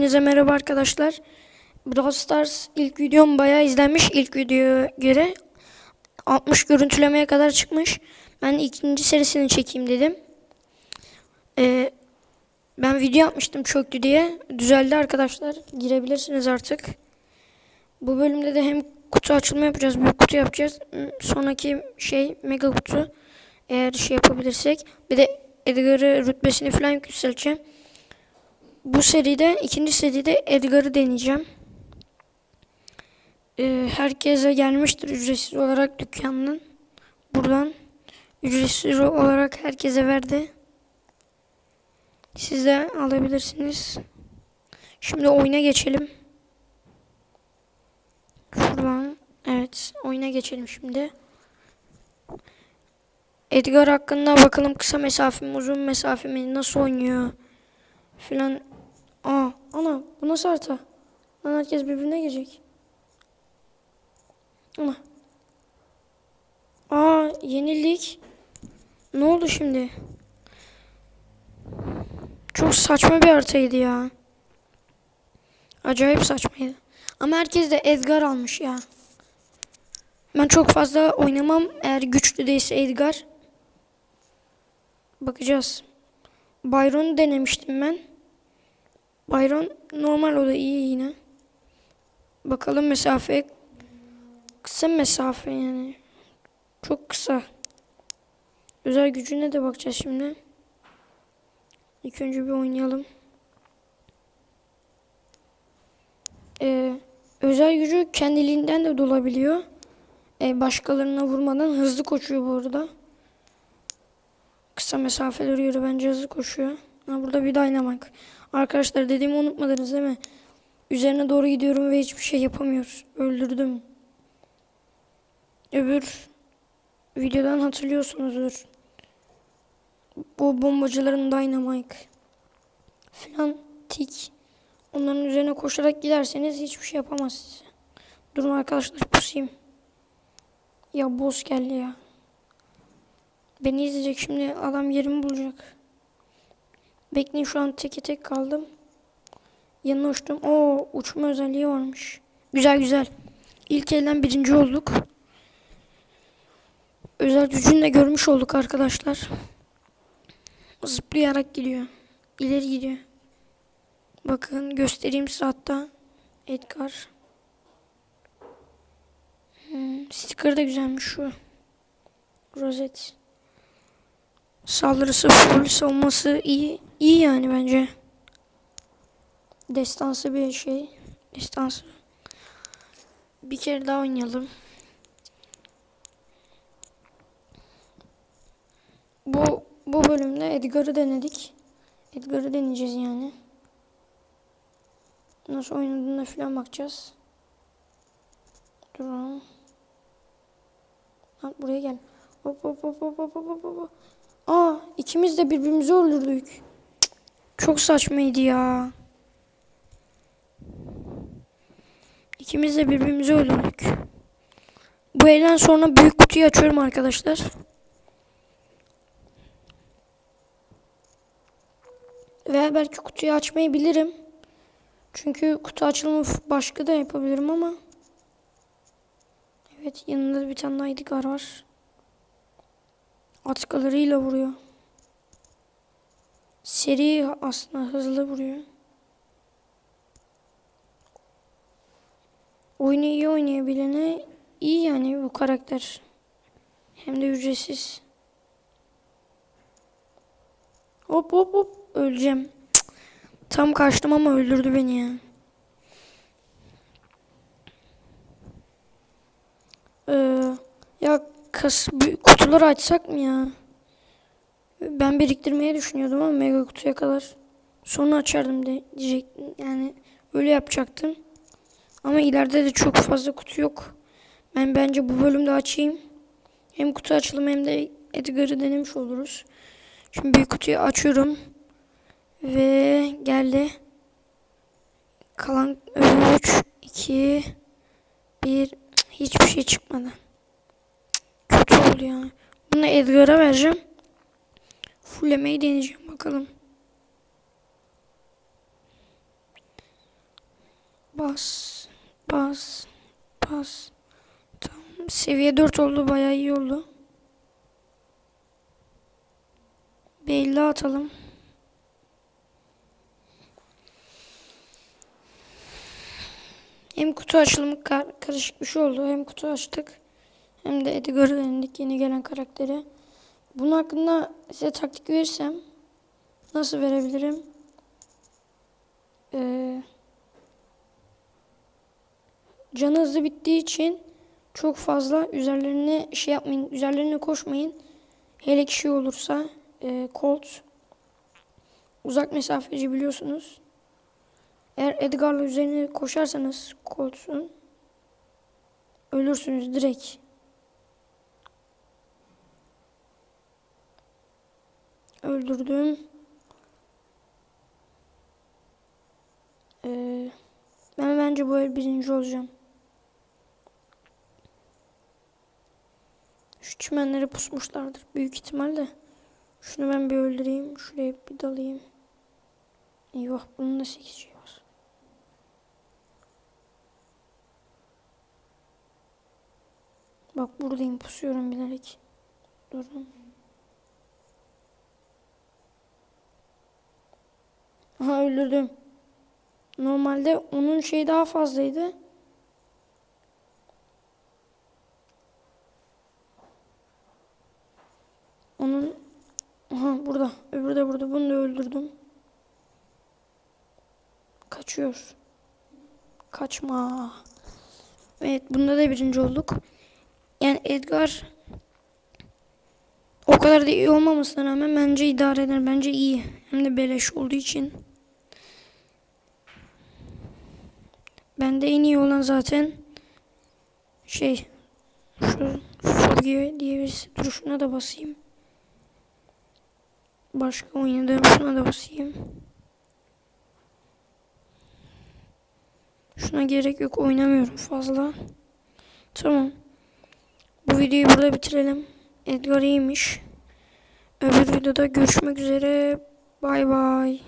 Hepinize merhaba arkadaşlar. Brawl Stars ilk videom bayağı izlenmiş. İlk videoya göre 60 görüntülemeye kadar çıkmış. Ben ikinci serisini çekeyim dedim. Ee, ben video yapmıştım çöktü diye. Düzeldi arkadaşlar. Girebilirsiniz artık. Bu bölümde de hem kutu açılma yapacağız. Büyük kutu yapacağız. Sonraki şey mega kutu. Eğer şey yapabilirsek. Bir de Edgar'ı rütbesini falan yükselteceğim. Bu seride, ikinci seride Edgar'ı deneyeceğim. Ee, herkese gelmiştir ücretsiz olarak dükkanın. Buradan ücretsiz olarak herkese verdi. Siz de alabilirsiniz. Şimdi oyuna geçelim. Şuradan. Evet, oyuna geçelim şimdi. Edgar hakkında bakalım kısa mesafe uzun mesafe nasıl oynuyor filan. Aa, ana bu nasıl harita? Lan herkes birbirine girecek. Ana. Aa, yenildik. Ne oldu şimdi? Çok saçma bir haritaydı ya. Acayip saçmaydı. Ama herkes de Edgar almış ya. Ben çok fazla oynamam eğer güçlü değilse Edgar. Bakacağız. Byron'u denemiştim ben. Byron normal o da iyi yine. Bakalım mesafe. Kısa mesafe yani. Çok kısa. Özel gücüne de bakacağız şimdi. İlk önce bir oynayalım. Ee, özel gücü kendiliğinden de dolabiliyor. Ee, başkalarına vurmadan hızlı koşuyor bu arada. Kısa mesafeleri göre bence hızlı koşuyor. Ha, burada bir dynamite. Arkadaşlar dediğimi unutmadınız değil mi? Üzerine doğru gidiyorum ve hiçbir şey yapamıyoruz. Öldürdüm. Öbür videodan hatırlıyorsunuzdur. Bu bombacıların dynamite falan tik. Onların üzerine koşarak giderseniz hiçbir şey yapamaz size. Durun arkadaşlar pusayım. Ya boss geldi ya. Beni izleyecek şimdi adam yerimi bulacak. Bekleyin şu an teke tek kaldım. Yanına uçtum. Oo uçma özelliği varmış. Güzel güzel. İlk elden birinci olduk. Özel gücünü de görmüş olduk arkadaşlar. Zıplayarak gidiyor. İleri gidiyor. Bakın göstereyim size hatta. Edgar. Hmm, sticker da güzelmiş şu. Rozet. Saldırısı full savunması iyi. iyi yani bence. Destansı bir şey. Destansı. Bir kere daha oynayalım. Bu bu bölümde Edgar'ı denedik. Edgar'ı deneyeceğiz yani. Nasıl oynadığına falan bakacağız. Duralım. Ha, buraya gel. Hop hop hop hop hop hop hop. Aa ikimiz de birbirimizi öldürdük. Çok saçmaydı ya. İkimiz de birbirimizi öldürdük. Bu elden sonra büyük kutuyu açıyorum arkadaşlar. Ve belki kutuyu açmayı bilirim. Çünkü kutu açılımı başka da yapabilirim ama. Evet yanında bir tane daha var. Atkalarıyla vuruyor. Seri aslında hızlı vuruyor. Oyunu iyi oynayabilene iyi yani bu karakter. Hem de ücretsiz. Hop hop hop öleceğim. Tam kaçtım ama öldürdü beni ya. Ee, ya kas kutuları açsak mı ya? Ben biriktirmeyi düşünüyordum ama mega kutuya kadar. Sonra açardım de diyecektim. Yani öyle yapacaktım. Ama ileride de çok fazla kutu yok. Ben bence bu bölümde açayım. Hem kutu açılımı hem de Edgar'ı denemiş oluruz. Şimdi büyük kutuyu açıyorum. Ve geldi. Kalan 3, 2, 1. Hiçbir şey çıkmadı. Oldu ya. Bunu Edgar'a vereceğim. Fullemeyi deneyeceğim bakalım. Bas. Bas. Bas. Tamam. Seviye 4 oldu. Bayağı iyi oldu. Belli atalım. Hem kutu açılımı kar- karışık bir şey oldu. Hem kutu açtık. Hem de Edgar'ı denedik yeni gelen karakteri. Bunun hakkında size taktik verirsem nasıl verebilirim? Ee, canı hızlı bittiği için çok fazla üzerlerine şey yapmayın, üzerlerine koşmayın. Hele ki şey olursa e, Colt uzak mesafeci biliyorsunuz. Eğer Edgar'la üzerine koşarsanız Colt'un ölürsünüz direkt. Öldürdüm. Ee, ben bence bu el birinci olacağım. Şu çimenlere pusmuşlardır büyük ihtimalle. Şunu ben bir öldüreyim. Şuraya bir dalayım. Eyvah bunun da 8 şey var. Bak buradayım pusuyorum bilerek. Durun. Aha öldürdüm. Normalde onun şeyi daha fazlaydı. Onun aha burada. Öbürü de burada. Bunu da öldürdüm. Kaçıyor. Kaçma. Evet bunda da birinci olduk. Yani Edgar o kadar da iyi olmamasına rağmen bence idare eder. Bence iyi. Hem de beleş olduğu için. Bende en iyi olan zaten şey şu Furgi diye birisi. Dur şuna da basayım. Başka oynadığım şuna da basayım. Şuna gerek yok oynamıyorum fazla. Tamam. Bu videoyu burada bitirelim. Edgar iyiymiş. Öbür videoda görüşmek üzere. Bay bay.